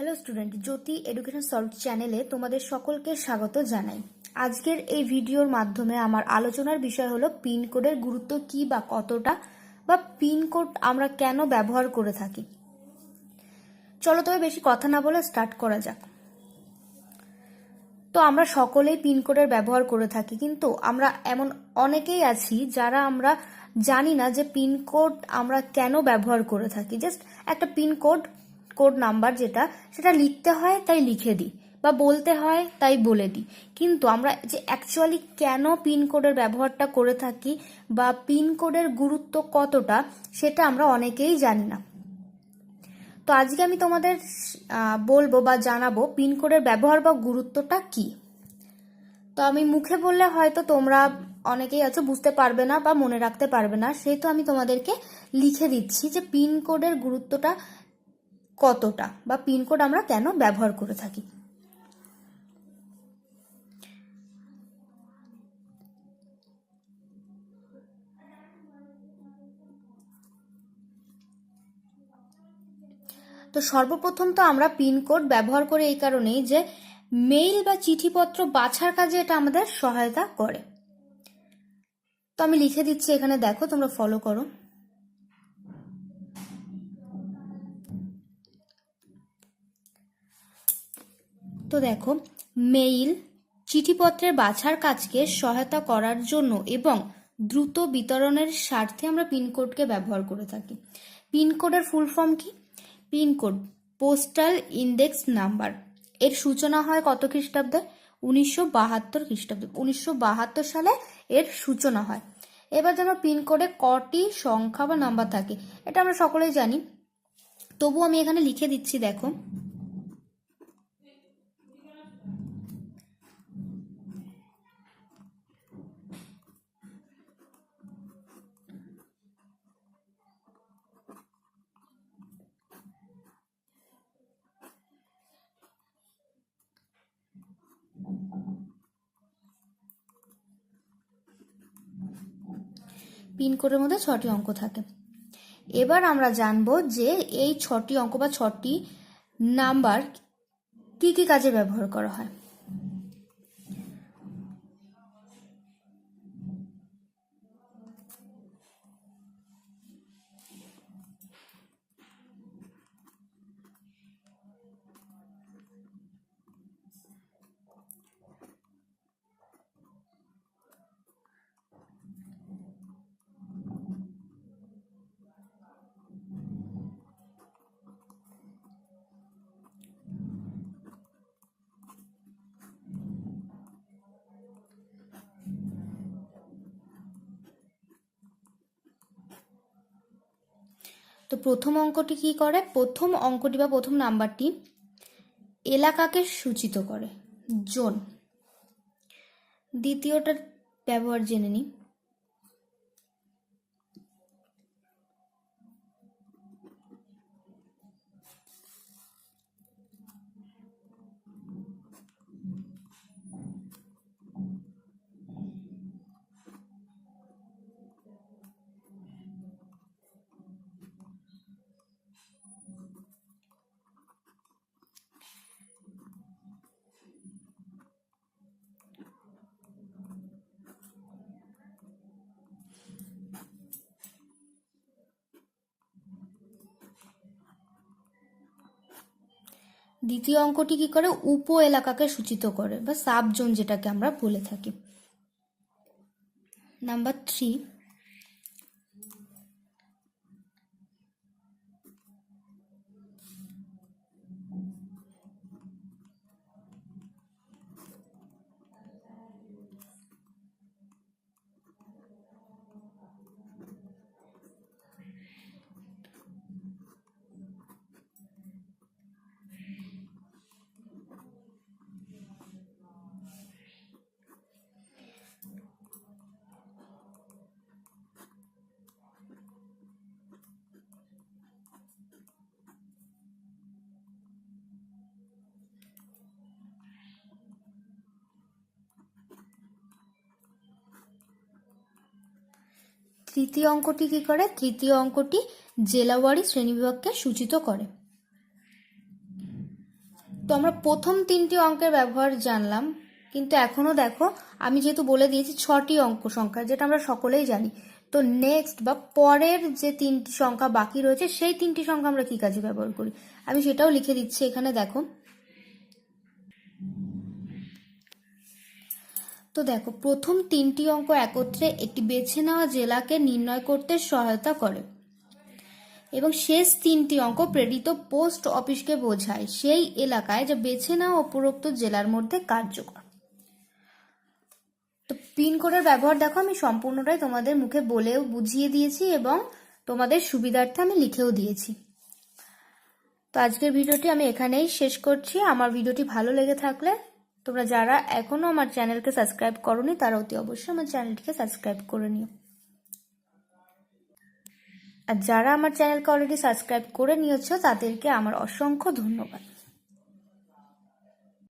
Hello student, Jyoti education solve চ্যানেলে তোমাদের সকলকে স্বাগত জানাই। আজকের এই ভিডিওর মাধ্যমে আমার আলোচনার বিষয় হলো পিনকোডের গুরুত্ব কি বা কতটা, বা পিনকোড আমরা কেন ব্যবহার করে থাকি। চলো তবে বেশি কথা না বলে স্টার্ট করা যাক। তো আমরা সকলেই পিনকোডের ব্যবহার করে থাকি, কিন্তু আমরা এমন অনেকেই আছি যারা আমরা জানি না যে পিনকোড আমরা কেন ব্যবহার করে থাকি। জাস্ট একটা পিনকোড কোড নাম্বার যেটা, সেটা লিখতে হয়, তাই লিখে দিই। বা বলতে হয়, তাই বলে দিই। কিন্তু আমরা যে অ্যাকচুয়ালি কেন পিনকোডের ব্যবহারটা করে থাকি বা পিনকোডের গুরুত্ব কতটা, সেটা আমরা অনেকেই জানি না। তো আজকে আমি তোমাদের বলব বা জানাব পিনকোডের ব্যবহার বা গুরুত্বটা কি। তো আমি মুখে বললে হয়তো তোমরা অনেকেই আছো, বুঝতে পারবে না বা মনে রাখতে পারবে না সেহেতু আমি তোমাদেরকে লিখে দিচ্ছি যে পিনকোডের গুরুত্বটা কতটা বা পিনকোড আমরা কেন ব্যবহার করে থাকি? তো সর্বপ্রথম তো আমরা পিনকোড ব্যবহার করে এই কারণেই যে মেইল বা চিঠিপত্র বাছার কাজে এটা আমাদের সহায়তা করে। তো আমি লিখে দিচ্ছি এখানে, দেখো তোমরা ফলো করো। তো দেখো মেইল চিঠিপত্রের বাছার কাজকে সহায়তা করার জন্য এবং দ্রুত বিতরণের স্বার্থে আমরা পিনকোডকে ব্যবহার করে থাকি। পিনকোডের ফুল ফর্ম কি? Pin code postal index number এর সূচনা হয় কত খ্রিস্টাব্দে? উনিশশো বাহাত্তর খ্রিস্টাব্দে। উনিশশো বাহাত্তর সালে এর সূচনা হয়। এবার যেন পিনকোডে কটি সংখ্যা বা নাম্বার থাকে, এটা আমরা সকলেই জানি। তবু আমি এখানে লিখে দিচ্ছি, দেখো। পিনকোডের মধ্যে ছটি অঙ্ক থাকে। এবার আমরা জানব যে এই ছটি অঙ্ক বা ছটি নাম্বার কি কি কাজে ব্যবহার করা হয়। তো প্রথম অঙ্কটি কি করে? প্রথম অঙ্কটি বা প্রথম নাম্বারটি এলাকাকে সূচিত করে। জোন। দ্বিতীয়টার ব্যবহার জেনে নিই। দ্বিতীয় অঙ্কটি কি করে? উপ এলাকাকে সূচিত করে বা সাবজোন যেটাকে আমরা বলে থাকি। নাম্বার থ্রি তৃতীয় অঙ্কটি কি করে? তৃতীয় অঙ্কটি জেলাওয়ারি শ্রেণীবিভাগকে সূচিত করে। তো আমরা প্রথম তিনটি অঙ্কের ব্যবহার জানলাম, কিন্তু এখনও দেখো, আমি যেহেতু বলে দিয়েছি ছটি অঙ্ক সংখ্যা, যেটা আমরা সকলেই জানি, তো নেক্সট বা পরের যে তিনটি সংখ্যা বাকি রয়েছে, সেই তিনটি সংখ্যা আমরা কি কাজে ব্যবহার করি? আমি সেটাও লিখে দিচ্ছি এখানে, দেখো। তো দেখো, প্রথম তিনটি অঙ্ক একত্রে একটি বেছে নেওয়া জেলাকে নির্ণয় করতে সহায়তা করে। এবং শেষ তিনটি অঙ্ক প্রেরিত পোস্ট অফিসকে বোঝায়। সেই এলাকায় যা বেছে নেওয়া উপরোক্ত জেলার মধ্যে কার্যকর। তো পিনকোডের ব্যবহার দেখো, আমি সম্পূর্ণটাই তোমাদের মুখে বলেও বুঝিয়ে দিয়েছি এবং তোমাদের সুবিধার্থে আমি লিখেও দিয়েছি। তো আজকের ভিডিওটি আমি এখানেই শেষ করছি। আমার ভিডিওটি ভালো লেগে থাকলে তোমরা যারা এখনও আমার চ্যানেলকে সাবস্ক্রাইব করনি, তারা অতি অবশ্যই আমার চ্যানেলটিকে সাবস্ক্রাইব করে নিও। আর যারা আমার চ্যানেলকে অলরেডি সাবস্ক্রাইব করে নিয়েছ, তাদেরকে আমার অসংখ্য ধন্যবাদ।